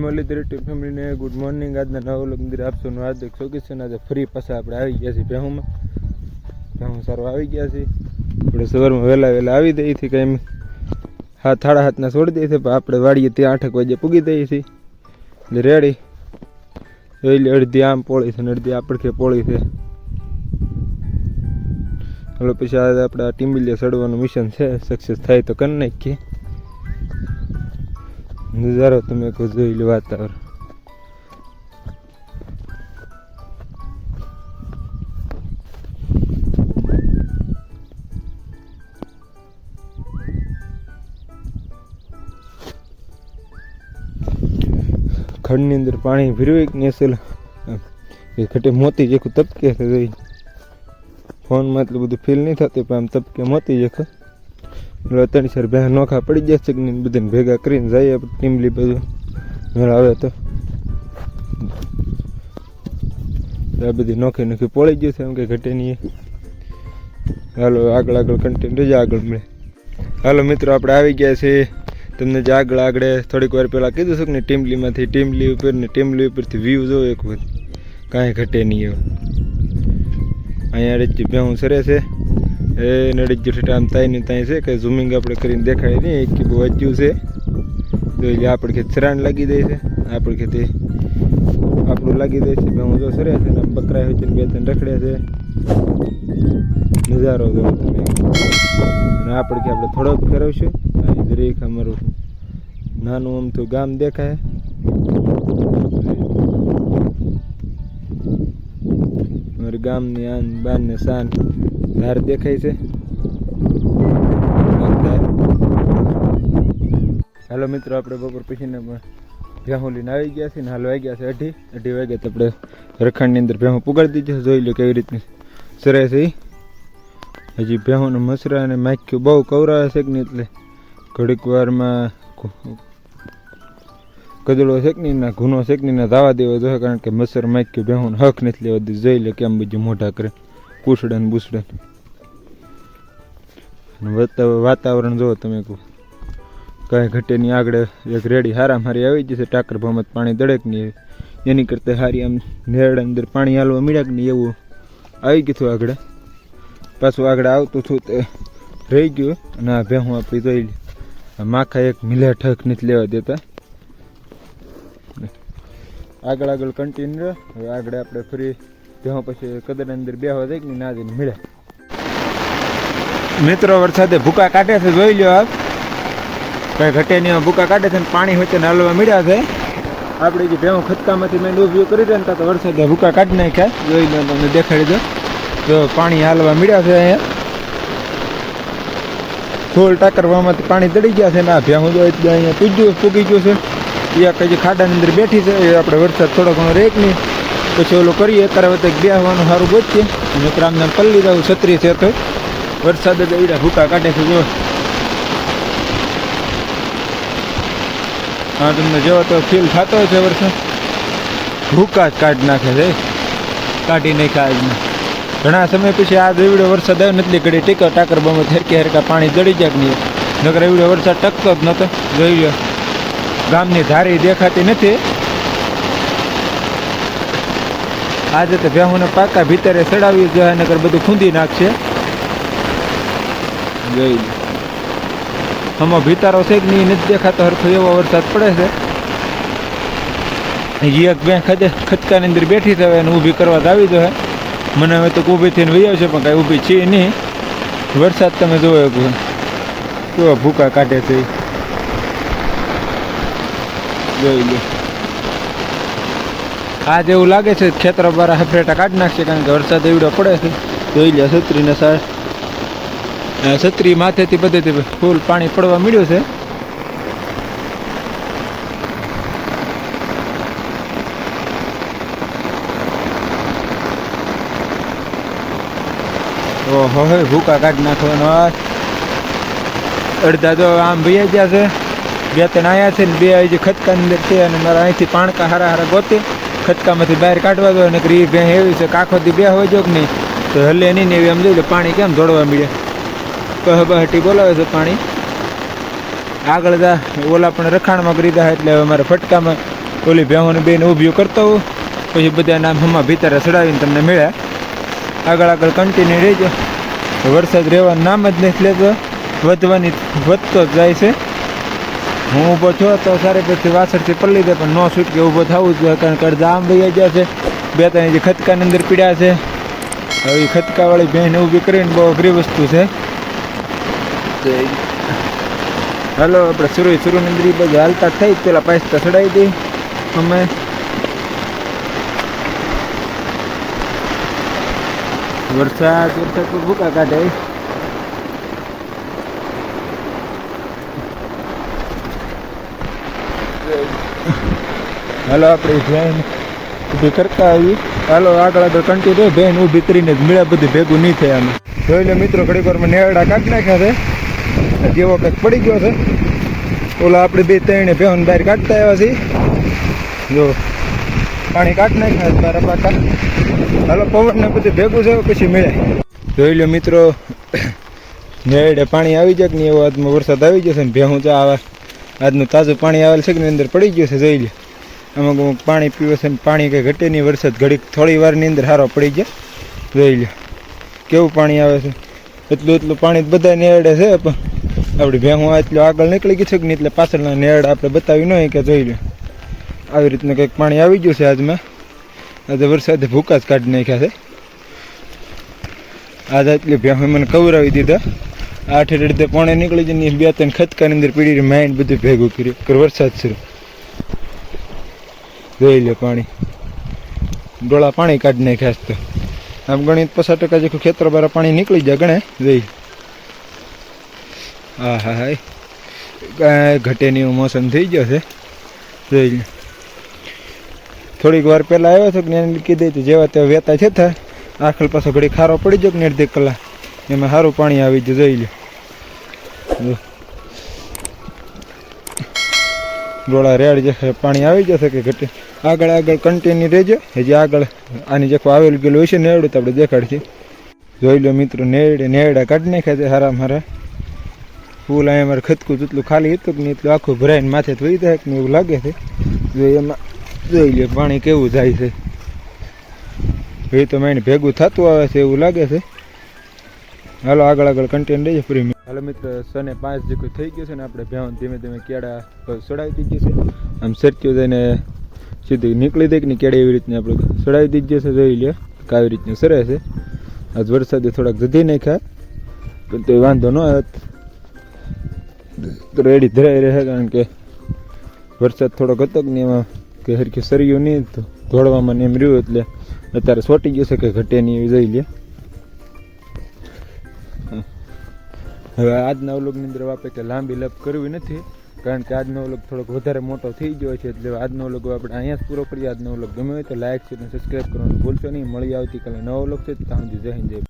મળી યુટ્યુબ ફેમિલીને good morning આજના નવ લગ્ન આપશો નું આજે અને આજે ફરી પાછા આપણે આવી ગયા છીએ ભેહુમાં. ભેહું સારું આવી ગયા છીએ. આપણે સવારમાં વહેલા વહેલા આવી દઈએ છીએ કંઈ હાથ સાડા હાથના છોડી દઈએ છીએ, પણ આપણે વાડીએ ત્યાં આઠક વાગે પૂગી દઈએ છીએ. રેડી એટલે અડધી આમ પોળી છે ને અડધી આપડખે પોળી છે. હલો, પછી આજે આપણે આ ટીમ્બીલિયા ચડવાનું મિશન છે. સક્સેસ થાય તો કરી નાખીએ. નજારો તમે કહો જોઈ લો વાતાવરણ ખડની અંદર પાણી ભર્યું કે નેસેલ એ ખટે મોતી જેખું તપકે જોઈ ફોનમાં એટલું બધું ફીલ નહીં થતું, પણ આમ તપકે મોતી જેખું ત્રણ ચાર બે નોખા પડી જાય છે ને બધાને ભેગા કરીને જઈએ ટીમલી બધું. મેળ આવે તો. આ બધી નોખી નોખી પોળી ગયું છે, એમ કે ઘટે નહીં હાલો, આગળ આગળ કન્ટિન્યુ રહેજો આગળ મળે. હાલો મિત્રો, આપણે આવી ગયા છીએ. તમને જે આગળ આગળ થોડીક વાર પહેલાં કીધું છે કે ટીમલીમાંથી ટીમલી ઉપર ને ટીમલી ઉપરથી વ્યૂ જો એક વખત. કાંઈ ઘટે નહીં એવું અહીંયા રજી ભેહું સરે છે. એ નડી જેઠ આમ તાઈ ને તાઈ છે કે ઝૂમિંગ આપણે કરીને દેખાય નહીં, એક કે બહુ અજ્યું છે. તો એટલે આપણે કે ચરાણ લાગી દે છે. આપણે કે તે આપણું લાગી દે છે. હું જો સરે છે ને બકરા હોય છે બે ત્રણ રખડે છે. નજારો જો તમે. અને આપણે કે આપણે થોડોક ફેરવશું. અહીં દરેક અમારું નાનું આમ તો ગામ દેખાય. અમારી ગામની આન બાન ને શાન ધાર દેખાય છે. હાલો મિત્રો, આપણે બપોર પછીને ભેહું લઈને આવી ગયા છે ને હાલ વાગ્યા છે અઢી. અઢી વાગ્યા તો આપણે રખાણની અંદર ભેહું પુગાડી દીધી જોઈ લો કેવી રીતની સરે છે. હજી ભેહું મસરા અને માખ્યું બહુ કવરાવે છે કે નહીં એટલે ઘડીક વારમાં કદળો છે કે નહીં ના, ઘૂનો છે કે ના દાવા દેવો જોઈએ, કારણ કે મસર માખ્યું ભેહું હક નથી લેવા દીધું જોઈ લે કેમ બીજું મોઢા કરે. પૂછડા બુસડન બુસડા વાતાવરણ જુઓ તમે કહો કાંઈ ઘટેની આગળ એક રેડી હારામ હારી આવી જશે, ટાકર ભમત પાણી દડેક નહીં. એની કરતાં હારી આમ નેરડા અંદર પાણી હાલવા મળ્યા નહીં એવું. આવી ગયું આગળ. પાછું આગળ આવતું હતું તે રહી ગયું. અને આ ભેહું આપણી જોઈ માખા એક મિલા ઠક નથી લેવા દેતા. આગળ આગળ કન્ટિન્યુ હવે આગળ આપણે ફરી ભેહું પછી કદર અંદર બેહવા જાય કે ના જઈને મળ્યા મિત્રો, વરસાદે ભૂકા કાઢે છે, જોઈ લ્યો આપ. કઈ ઘટે નહીં ભૂકા કાઢે છે પાણી વચ્ચે હાલવા મળ્યા છે. આપણે જે ભેવું ખતકામાંથી મેં ડૂબ્યું કરી દે તો વરસાદે ભૂકા કાઢી નાખ્યા. જોઈ લો, તમને દેખાડી દો જો પાણી હાલવા મળ્યા છે અહીંયા. ફૂલ ટાકરવામાંથી પાણી દડી ગયા છે ને આ ભેહું જો અહીંયા પૂજ્યું, પૂગી ગયું છે. એક કઈ ખાડાની અંદર બેઠી છે, એ આપણે વરસાદ થોડો ઘણો રેક નહીં. પછી ઓલું કરીએ. તારે વખતે બેહવાનું સારું ગોતીએ. નકર આમને આમ પલ્લી જવું છત્રી છે તો વરસાદ જ એડા ભૂકા કાઢે છે, જો. હા, તમને જેવા તો ફીલ થતો છે વરસાદ ભૂકા જ કાઢી નાખે છે કાઢી નાખ્યા આજને ઘણા સમય પછી આ એવડો વરસાદ આવ્યો નથી ઘડી ટીકો ટાકર બમો હેરકે હેરકા પાણી જડી જાય નહીં નકર એવડો વરસાદ ટકતો જ નહોતો જોઈ લો ગામની ધારી દેખાતી નથી. આજે તો ભેહુને પાકા ભીતરે ચડાવી જોઈએ નગર બધું ખૂંદી નાખશે. જોઈ આમાં ભીતારો છે કે નહીં નથી દેખાતો હરખો એવો વરસાદ પડે છે. એક બે ખદે ખચકાની અંદર બેઠી છે અને ઊભી કરવા જ આવી જોઈએ મને હવે તો ઊભી થઈને વહી આવશે પણ કાંઈ ઊભી છે નહીં. વરસાદ તમે જોયો કેવા ભૂકા કાઢે છે. જોઈ લો આજ એવું લાગે છે, ખેતર બારા હફરેટા કાઢી નાખશે, કારણ કે વરસાદ એવડો પડે છે. જોઈ લે છત્રીને સર. છત્રી માથેથી બધેથી ફૂલ પાણી પડવા મળ્યું છે. ઓહો ભૂકા કાઢી નાખવાનો અડધા તો આમ ભૈયા ગયા છે. બે ત્રણ આયા છે ને બે હજી ખતકાની અંદર છે અને મારા અહીંથી પાણકા હારા હારા ગોતે. ખતકામાંથી બહાર કાઢવા દો અને રી ભેં એવી છે કાખોથી બે હોય જો કે નહીં. તો હલે નહીં ને એવી સમજો પાણી કેમ દોડવા મળે? કહ બહટી બોલાવે છે પાણી. આગળ જા, ઓલા પણ રખાણમાં કરી દા એટલે હવે મારે ફટકામાં ઓલી ભેહોને બેન ઊભી કરતો હોઉં. પછી બધા નામ હમણાં ભીતરે ચડાવીને તમને મળ્યા. આગળ આગળ કન્ટિન્યુ રહેજો. વરસાદ રહેવાનું નામ જ નથી લેતો. વધવાની, વધતો જ જાય છે. હું ઊભો છો તો સારી પછી વાસણથી પલ્લી દે પણ ન છૂટકે ઊભો થવું જ જોઈએ કારણ કે અડધા આમ વહી ગયા છે. બે ત્રણ જે ખતકાની અંદર પીડ્યા છે. હવે એ ખતકાવાળી બહેન ઊભી કરીને બહુ અઘરી વસ્તુ છે. હલો આપણે સુરુ સુરુનંદરી બધું હાલતા થઈ પેલા પાસ્તા ચડાવી દઈ અમે. વરસાદ વરસાદ તો ભૂકા કાઢે. હાલો, આપણે બેન ઊભી કરતા આવી હાલો, આગળ આગળ કંટી બેન ઊભી કરીને જ મેળા બધું ભેગું નહીં થાય અમે જોઈ લો મિત્રો, ઘડીક વારમાં નેવડા કાઢી નાખ્યા છે. જેવો કંઈક પડી ગયો છે. ઓલા આપણે બે ત્રણે બેહન બહાર કાઢતા આવ્યા છીએ. જો, પાણી કાઢી નાખ્યા છે, મારા પાકા. હાલો પવન ને બધું ભેગું છે, પછી મળે જોઈ લો મિત્રો, નેરડે પાણી આવી જાય ને એવો આજમાં વરસાદ આવી જશે ને ભેહું ચા આવા. આજનું તાજું પાણી આવેલ છે કે અંદર પડી ગયું છે, જોઈ લે અમુક અમુક પાણી પીવે છે પાણી કંઈ ઘટે નહીં, વરસાદ ઘડીક થોડી વારની અંદર સારો પડી જાય. જોઈ લે કેવું પાણી આવે છે? એટલું એટલું પાણી બધા નેરડે છે, પણ આપણી ભેહું એટલું આગળ નીકળી ગયું છે કે નહીં, એટલે પાછળના નેરડ આપણે બતાવી ન કે જોઈ લે આવી રીતનું કંઈક પાણી આવી ગયું છે આજમાં. આજે વરસાદે ભૂકા જ કાઢી નાખ્યા છે. આજે એટલી ભેહું મને કવરાવી દીધા. આઠ રીતે પોણે નીકળી જઈને બે ત્રણ ખતકાની અંદર પીડી માઇન્ડ બધું ભેગું કર્યું. કર વરસાદ શરૂ. જોઈ લે પાણી. ડોળા પાણી કાઢી નાખ્યા છે તો. આમ ગણિત પચાસ ટકા જેખું ખેતર બાર પાણી નીકળી જાય ગણે, જોઈ. હા હા હા. કાંઈ ઘટે નહીં મોસમ થઈ ગયો છે. જોઈ લે. થોડીક વાર પહેલાં આવ્યો હતો કે કીધી હતું, જેવા તેવા વેતા થતા, આખલ પાછો ઘડી ખારો પડી ગયો ને અડધી કલાક. એમાં સારું પાણી આવી જાય જોઈ લે. ડોળા રેડ જશે પાણી આવી જશે કે ઘટી. આગળ આગળ કન્ટિન્યુ રહેજો. હજી આગળ આની જેખું આવેલું ગયેલું હશે નેરડું તો આપણે દેખાડશે. જોઈ લો મિત્રો નેડે નેરડા કાઢી નાખ્યા છે હારા મારા. ફૂલ અહીંયા મારે ખતકું જેટલું ખાલી હતું નહીં એટલું આખું ભરાઈને માથે થઈ જાય કે એવું લાગે છે. જો એમાં, જોઈ લે પાણી કેવું જાય છે. એ તો માઈને ભેગું થતું આવે છે એવું લાગે છે. હાલો, આગળ આગળ કન્ટેન્ટ રહીએ, ફ્રી હાલો મિત્ર, સને પાંચ જેટલું થઈ ગયું છે ને આપણે ભેવન ધીમે ધીમે કેળા સડાવી દીધી છે. આમ સરક્યું જઈને સીધી નીકળી દે કે કેળા એવી રીતની આપણે ચડાવી દીધી છે, જોઈ લે કે આવી રીતની સરે છે. આજ વરસાદે થોડાક જધી નાખ્યા, પણ તો વાંધો ન આવે. તો રેડી ધરાઈ રહે કારણ કે વરસાદ થોડોક હતો કે એમાં કે હરખી સરિયું નહીં, તો ધોળવામાં ને એમ રહ્યું, એટલે અત્યારે સોટી ગયું છે, કે ઘટે નહીં એવી જોઈ લે હવે આજના વ્લોગની અંદર આપણે કે લાંબી લપ કરવી નથી, કારણ કે આજનો વ્લોગ થોડોક વધારે મોટો થઈ ગયો છે. એટલે આજનો વ્લોગ આપણે અહીંયા જ પૂરો કરીએ. આજનો વ્લોગ ગમે હોય તો લાઈક છે અને સબસ્ક્રાઈબ કરવાનું ભૂલશો નહીં. મળી આવતીકાલે નવો વ્લોગ છે ત્યાં સુધી જય હિન્દ, જય.